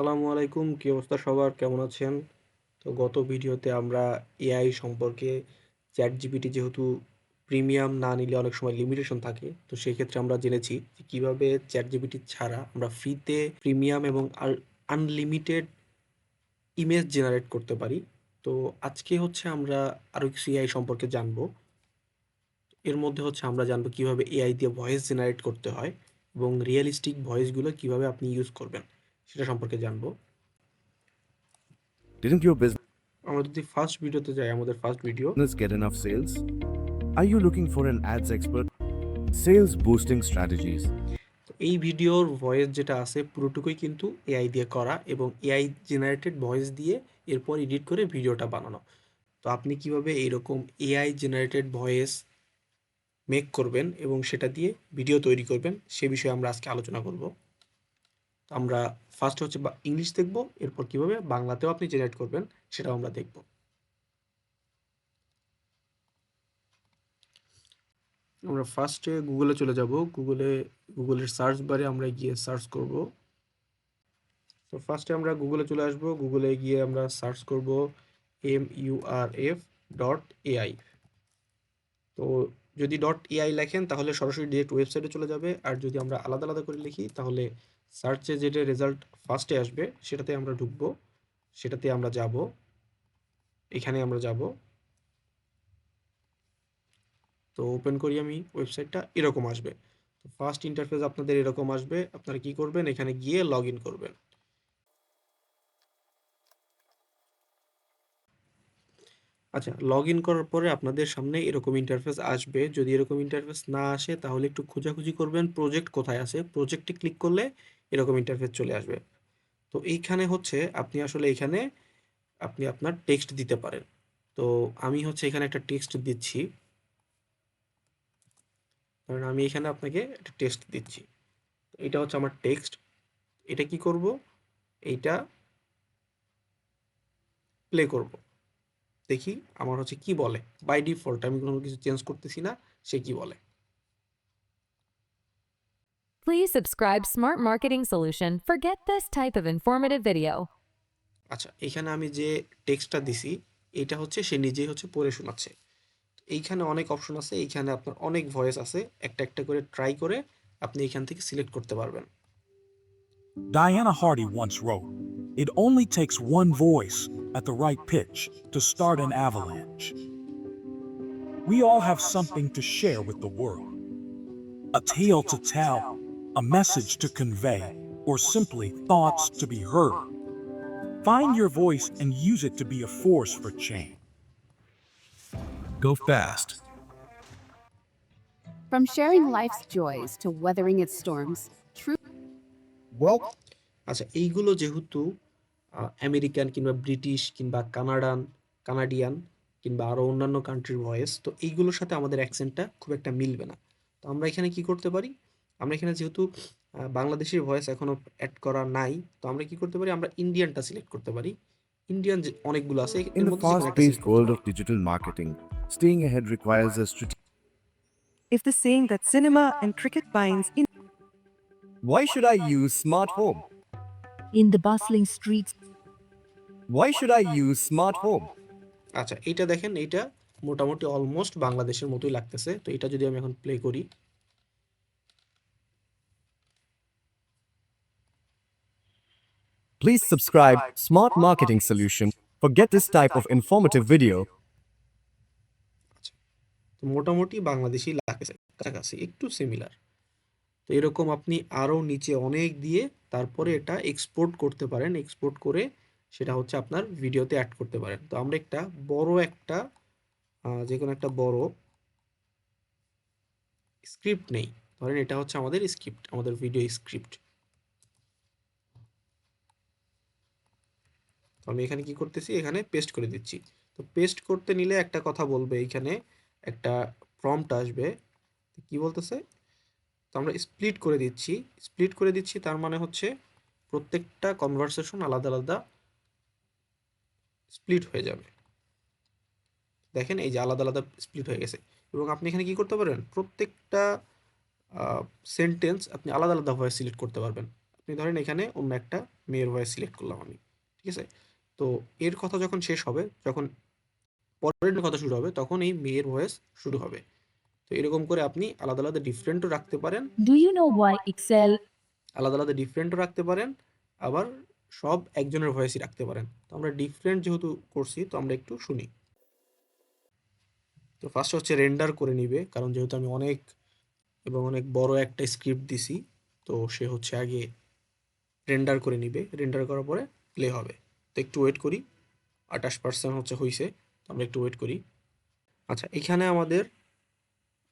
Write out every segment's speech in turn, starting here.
আসসালামু আলাইকুম, কি অবস্থা সবার? কেমন আছেন? তো গত ভিডিওতে আমরা এআই সম্পর্কে চ্যাট জিপিটি যেহেতু প্রিমিয়াম না নিলে অনেক সময় লিমিটেশন থাকে, তো সেই ক্ষেত্রে আমরা জেনেছি যে কীভাবে চ্যাট জিপিটি ছাড়া আমরা ফ্রিতে প্রিমিয়াম এবং আনলিমিটেড ইমেজ জেনারেট করতে পারি। তো আজকে হচ্ছে আমরা আরও কিছু এআই সম্পর্কে জানব। এর মধ্যে হচ্ছে আমরা জানব কীভাবে এআই দিয়ে ভয়েস জেনারেট করতে হয় এবং রিয়েলিস্টিক ভয়েসগুলো কীভাবে আপনি ইউজ করবেন। সেটা সম্পর্কে জানব Didn't your আমরা যদি ফার্স্ট ভিডিওতে যাই আমাদের first video business get enough sales? Are you looking for an ads expert? Sales boosting strategies. এই ভিডিওর ভয়েস যেটা আছে পুরোটুকুই কিন্তু এআই দিয়ে করা এবং এআই জেনারেটেড ভয়েস দিয়ে এরপর এডিট করে ভিডিওটা বানানো তো আপনি কীভাবে এইরকম এআই জেনারেটেড ভয়েস মেক করবেন এবং সেটা দিয়ে ভিডিও তৈরি করবেন সে বিষয়ে আমরা আজকে আলোচনা করব তো আমরা ফার্স্ট হচ্ছে ইংলিশ দেখব, এরপর কীভাবে বাংলাতেও আপনি জেনারেট করবেন সেটাও আমরা দেখব। আমরা ফার্স্টে গুগলে চলে যাব। গুগলে গুগলের সার্চ বারে আমরা গিয়ে সার্চ করব। তো ফার্স্টে আমরা গুগলে চলে আসব। গুগলে গিয়ে আমরা সার্চ করব M U R F dot AI তো যদি ডট এআই লেখেন, তাহলে সরাসরি ডিরেক্ট ওয়েবসাইটে চলে যাবে। আর যদি আমরা আলাদা আলাদা করে লিখি, তাহলে সার্চে যেটা রেজাল্ট ফার্স্টে আসবে, সেটাতে আমরা ঢুকবো। সেটাতে আমরা যাব। এখানে আমরা যাব। তো ওপেন করি আমি ওয়েবসাইটটা এরকম আসবে। তো ফার্স্ট ইন্টারফেস আপনাদের এরকম আসবে। আপনারা কি করবেন? এখানে গিয়ে লগ করবেন। আচ্ছা লগ ইন করার পরে আপনাদের সামনে এরকম ইন্টারফেস আসবে। যদি এরকম ইন্টারফেস না আসে, তাহলে একটু খোঁজাখুঁজি করবেন। প্রজেক্ট কোথায় আছে? প্রজেক্টে ক্লিক করলে এরকম ইন্টারফেস চলে আসবে। তো এইখানে হচ্ছে আপনি আসলে এখানে আপনি আপনার টেক্সট দিতে পারেন। তো আমি হচ্ছে এখানে একটা টেক্সট দিচ্ছি। কারণ আমি এখানে আপনাকে একটা টেক্সট দিচ্ছি। এটা হচ্ছে আমার টেক্সট এটা কি করব? এইটা প্লে করব। দেখি আমার হচ্ছে কি বলে? বাই ডিফল্ট আমি কোনো কিছু চেঞ্জ করতেছি না, সে কি বলে? Please subscribe Smart Marketing Solution for get this type of informative video. আচ্ছা এখানে আমি যে টেক্সটটা দিছি এটা হচ্ছে সে নিজেই হচ্ছে পড়ে শোনাচ্ছে এইখানে অনেক অপশন আছে এইখানে আপনার অনেক ভয়েস আছে একটা একটা করে ট্রাই করে আপনি এখান থেকে সিলেক্ট করতে পারবেন Diana Hardy once wrote, It only takes one voice at the right pitch to start an avalanche. We all have something to share with the world a tale to tell, a message to convey, or simply thoughts to be heard. Find your voice and use it to be a force for change. Go fast. From sharing life's joys to weathering its storms, true আচ্ছা এইগুলো যেহেতু American কিংবা British কিংবা কানাডান Canadian কিংবা আরও অন্যান্য কান্ট্রির voice তো এইগুলোর সাথে আমাদের অ্যাকসেন্টটা খুব একটা মিলবে না তো আমরা এখানে কি করতে পারি আমরা এখানে যেহেতু বাংলাদেশের ভয়েস এখনও অ্যাড করা নাই তো আমরা কি করতে পারি? আমরা ইন্ডিয়ানটা সিলেক্ট করতে পারি। ইন্ডিয়ান যে অনেকগুলো আছে digital marketing staying ahead requires a strategy if the saying that cinema and cricket binds in why should I use smart home in the bustling streets why should I use smart home আচ্ছা এটা দেখেন এটা মোটামুটি almost বাংলাদেশের মতোই লাগতেছে। তো এটা যদি আমি এখন প্লে করি Please subscribe Smart Marketing Solution for get this type of informative video. মোটামুটি বাংলাদেশি লাগতেছে কাছাকাছি, একটু সিমিলার তো এরকম আপনি আরও নিচে অনেক দিয়ে তারপরে এটা এক্সপোর্ট করতে পারেন। এক্সপোর্ট করে সেটা হচ্ছে আপনার ভিডিওতে অ্যাড করতে পারেন। তো আমরা একটা বড় একটা যে কোনো একটা বড় স্ক্রিপ্ট নেই। ধরেন এটা হচ্ছে আমাদের স্ক্রিপ্ট আমাদের ভিডিও স্ক্রিপ্ট আমি এখানে কি করতেছি? এখানে পেস্ট করে দিচ্ছি। তো পেস্ট করতে নিলে একটা কথা বলবে এখানে একটা প্রম্পট আসবে। কি বলতেছে? তো আমরা স্প্লিট করে দিচ্ছি। স্প্লিট করে দিচ্ছি তার মানে হচ্ছে প্রত্যেকটা কনভারসেশন আলাদা আলাদা স্প্লিট হয়ে যাবে। দেখেন এই যে আলাদা আলাদা স্প্লিট হয়ে গেছে। এবং আপনি এখানে কি করতে পারবেন? প্রত্যেকটা সেন্টেন্স আপনি আলাদা আলাদা ভয়েস সিলেক্ট করতে পারবেন। আপনি ধরেন এখানে অন্য একটা মেয়ের ভয়েস সিলেক্ট করলাম আমি। ঠিক আছে? তো এর কথা যখন শেষ হবে যখন পরের কথা শুরু হবে তখন এই মেয়ের ভয়েস শুরু হবে। তো এরকম করে আপনি আলাদা আলাদা ডিফারেন্টও রাখতে পারেন। Do you know why Excel? আলাদা আলাদা ডিফারেন্টও রাখতে পারেন আবার সব একজনের ভয়েসই রাখতে পারেন। তো আমরা ডিফারেন্ট যেহেতু করছি তো আমরা একটু শুনি। তো ফার্স্ট হচ্ছে রেন্ডার করে নিবে কারণ যেহেতু আমি অনেক এবং অনেক বড় একটা স্ক্রিপ্ট দিছি তো সে হচ্ছে আগে রেন্ডার করে নিবে। রেন্ডার করার পরে প্লে হবে। একটু ওয়েট করি। আঠাশ পার্সেন্ট হচ্ছে হয়েছে আমরা একটু ওয়েট করি। আচ্ছা এখানে আমাদের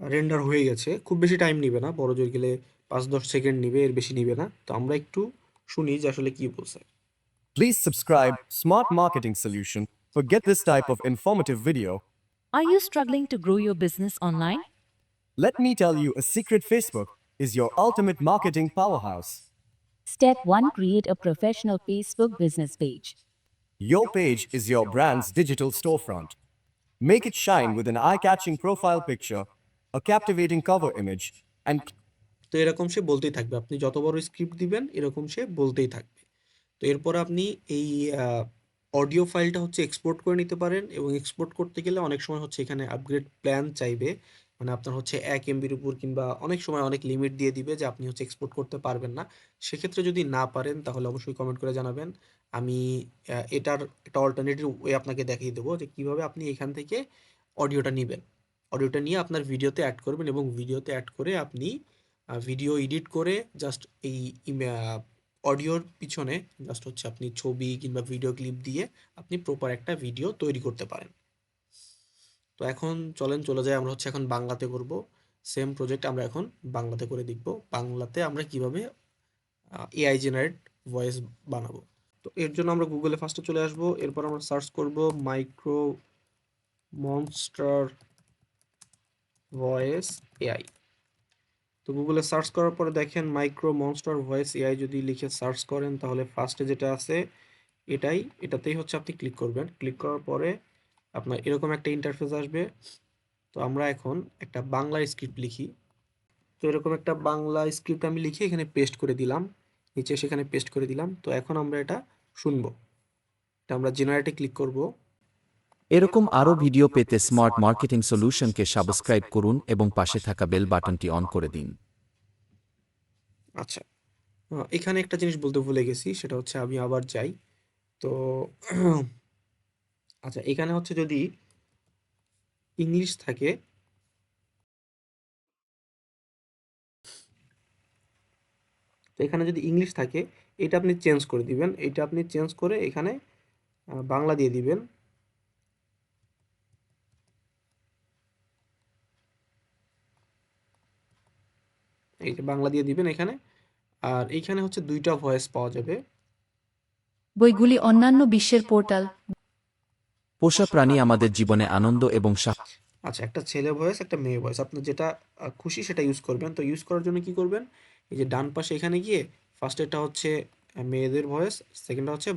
রেন্ডার হয়ে গেছে। খুব বেশি টাইম নিবে না বড় জোর গেলে পাঁচ দশ সেকেন্ড নিবে এর বেশি নিবে না। তো আমরা একটু শুনি যে আসলে কি বলছে। Please subscribe smart marketing solution for get this type of informative video are you struggling to grow your business online let me tell you a secret Facebook is your ultimate marketing power house Step 1 Create a professional Facebook business page. Your page is your brand's digital storefront. Make it shine with an eye-catching profile picture, a captivating cover image, and তো এরকম সে বলতেই থাকবে আপনি যত বড় script দিবেন এরকম সে বলতেই থাকবে তো এরপর আপনি এই অডিও ফাইলটা হচ্ছে এক্সপোর্ট করে নিতে পারেন এবং এক্সপোর্ট করতে গেলে অনেক সময় হচ্ছে এখানে আপগ্রেড প্ল্যান চাইবে মানে আপনার হচ্ছে এক এমবির উপর কিংবা অনেক সময় অনেক লিমিট দিয়ে দিবে যে আপনি হচ্ছে এক্সপোর্ট করতে পারবেন না। সেক্ষেত্রে যদি না পারেন, তাহলে অবশ্যই কমেন্ট করে জানাবেন। আমি এটার একটা অল্টারনেটিভ ওয়ে আপনাকে দেখিয়ে দেবো যে কীভাবে আপনি এখান থেকে অডিওটা নেবেন। অডিওটা নিয়ে আপনার ভিডিওতে অ্যাড করবেন এবং ভিডিওতে অ্যাড করে আপনি ভিডিও এডিট করে জাস্ট এই অডিওর পিছনে জাস্ট হচ্ছে আপনি ছবি কিংবা ভিডিও ক্লিপ দিয়ে আপনি প্রপার একটা ভিডিও তৈরি করতে পারেন। তো এখন চলেন, চলে যাই, আমরা হচ্ছে এখন বাংলাতে করব। সেম প্রজেক্ট আমরা এখন বাংলাতে করে দেখব। বাংলাতে আমরা কীভাবে এআই জেনারেট ভয়েস বানাবো। তো এর জন্য আমরা গুগলে ফার্স্টে চলে আসব। এরপর আমরা সার্চ করব মাইক্রো মনস্টার ভয়েস এআই তো গুগলে সার্চ করার পরে দেখেন মাইক্রো মনস্টার ভয়েস এআই যদি লিখে সার্চ করেন, তাহলে ফার্স্টে যেটা আছে, এটাই, এটাতেই হচ্ছে আপনি ক্লিক করবেন। ক্লিক করার পরে আপনার এরকম একটা ইন্টারফেস আসবে। তো আমরা এখন একটা বাংলা স্ক্রিপ্ট লিখি। তো এরকম একটা বাংলা স্ক্রিপ্ট আমি লিখে এখানে পেস্ট করে দিলাম। নিচে সেখানে পেস্ট করে দিলাম। তো এখন আমরা এটা শুনব। এটা আমরা জেনারেটে ক্লিক করব। এরকম আরও ভিডিও পেতে স্মার্ট মার্কেটিং সলিউশনকে সাবস্ক্রাইব করুন এবং পাশে থাকা বেল বাটনটি অন করে দিন। আচ্ছা। এখানে একটা জিনিস বলতে ভুলে গেছি সেটা হচ্ছে আমি আবার যাই। তো আচ্ছা এখানে হচ্ছে যদি ইংলিশ থাকে, তো এখানে যদি ইংলিশ থাকে, এটা আপনি চেঞ্জ করে দিবেন। এটা আপনি চেঞ্জ করে এখানে বাংলা দিয়ে দিবেন। এই যে বাংলা দিয়ে দিবেন এখানে। আর এইখানে হচ্ছে দুইটা ভয়েস পাওয়া যাবে। বইগুলি অন্যান্য বিশ্বের পোর্টাল পোষা প্রাণী আমাদের জীবনে আনন্দ এবং আচ্ছা একটা ছেলে ভয়েস একটা মেয়ে ভয়েস আপনার যেটা খুশি সেটা ইউজ করবেন। তো ইউজ করার জন্য কি করবেন? এই যে ডান পাশে এখানে গিয়ে ফার্স্টেরটা হচ্ছে মেয়েদের ভয়েস সেকেন্ডটা হচ্ছে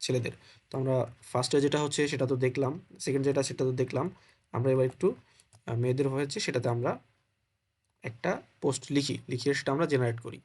ছেলেদের। তো আমরা ফার্স্টে যেটা হচ্ছে সেটা তো দেখলাম সেকেন্ড যেটা সেটা তো দেখলাম। আমরা এবার একটু মেয়েদের যে সেটাতে আমরা একটা পোস্ট লিখি। লিখিয়ে সেটা আমরা জেনারেট করি।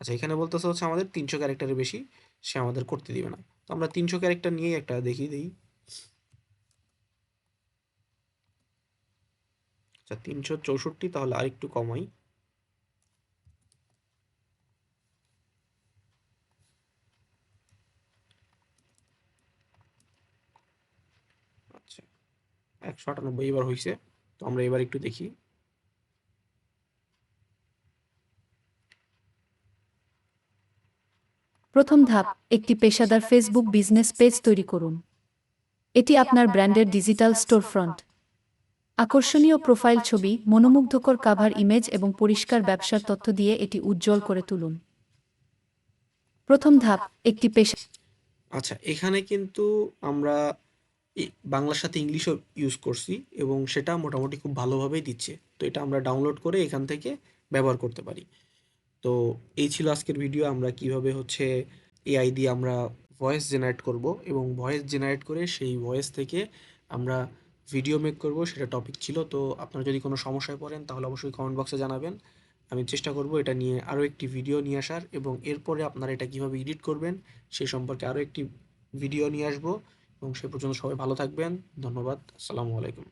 আচ্ছা এখানে বলতেছে হচ্ছে আমাদের তিনশো ক্যারেক্টারের বেশি সে আমাদের করতে দিবে না। তো আমরা তিনশো ক্যারেক্টার নিয়েই একটা দেখিয়ে দিই আচ্ছা তিনশো চৌষট্টি তাহলে আরেকটু কমাই। আচ্ছা একশো আটানব্বই এবার হয়েছে তো আমরা এবার একটু দেখি। প্রথম ধাপ, একটি পেশাদার ফেসবুক বিজনেস পেজ তৈরি করুন। এটি আপনার ব্র্যান্ডের ডিজিটাল স্টোরফ্রন্ট আকর্ষণীয় প্রোফাইল ছবি, মনোমুগ্ধকর কাভার ইমেজ এবং পরিষ্কার ব্যবসার তথ্য দিয়ে এটি উজ্জ্বল করে তুলুন। প্রথম ধাপ, একটি পেশা আচ্ছা এখানে কিন্তু আমরা বাংলার সাথে ইংলিশও ইউজ করছি এবং সেটা মোটামুটি খুব ভালোভাবেই দিচ্ছে। তো এটা আমরা ডাউনলোড করে এখান থেকে ব্যবহার করতে পারি। তো এই ছিল আজকের ভিডিও আমরা কীভাবে হচ্ছে এআই দিয়ে আমরা ভয়েস জেনারেট করব এবং ভয়েস জেনারেট করে সেই ভয়েস থেকে আমরা ভিডিও মেক করব, সেটা টপিক ছিল। তো আপনারা যদি কোনো সমস্যায় পড়েন, তাহলে অবশ্যই কমেন্ট বক্সে জানাবেন। আমি চেষ্টা করব এটা নিয়ে আরও একটি ভিডিও নিয়ে আসার এবং এরপরে আপনারা এটা কীভাবে এডিট করবেন সেই সম্পর্কে আরও একটি ভিডিও নিয়ে আসব। এবং সে পর্যন্ত সবাই ভালো থাকবেন। ধন্যবাদ। আসসালামু আলাইকুম।